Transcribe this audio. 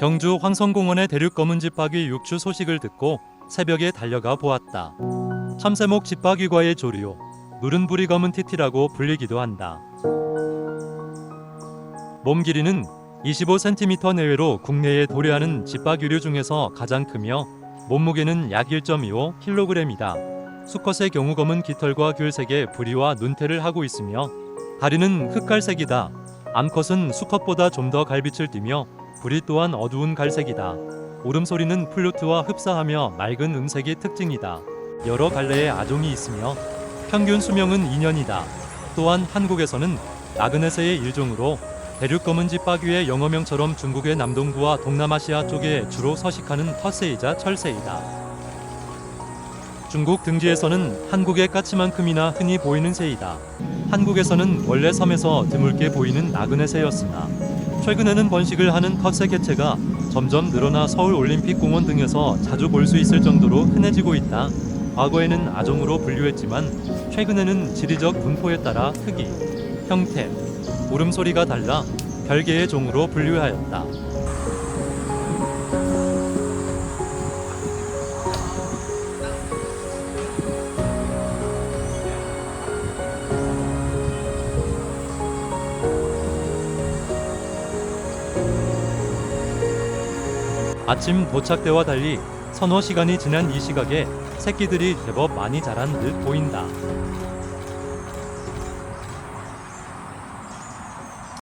경주 황성공원의 대륙 검은 집박이 육추 소식을 듣고 새벽에 달려가 보았다. 참새목 집박이과의 조류, 누른 부리 검은 티티라고 불리기도 한다. 몸 길이는 25cm 내외로 국내에 도래하는 집박유류 중에서 가장 크며 몸무게는 약 1.25kg이다. 수컷의 경우 검은 깃털과 귤색의 부리와 눈태를 하고 있으며 다리는 흑갈색이다. 암컷은 수컷보다 좀 더 갈빛을 띠며 부리 또한 어두운 갈색이다. 울음소리는 플루트와 흡사하며 맑은 음색이 특징이다. 여러 갈래의 아종이 있으며 평균 수명은 2년이다. 또한 한국에서는 나그네새의 일종으로 대륙 검은 집바귀의 영어명처럼 중국의 남동부와 동남아시아 쪽에 주로 서식하는 텃새이자 철새이다. 중국 등지에서는 한국의 까치만큼이나 흔히 보이는 새이다. 한국에서는 원래 섬에서 드물게 보이는 나그네 새였으나 최근에는 번식을 하는 텃새 개체가 점점 늘어나 서울 올림픽 공원 등에서 자주 볼 수 있을 정도로 흔해지고 있다. 과거에는 아종으로 분류했지만 최근에는 지리적 분포에 따라 크기, 형태, 울음소리가 달라 별개의 종으로 분류하였다. 아침 도착 때와 달리 서너 시간이 지난 이 시각에 새끼들이 제법 많이 자란 듯 보인다.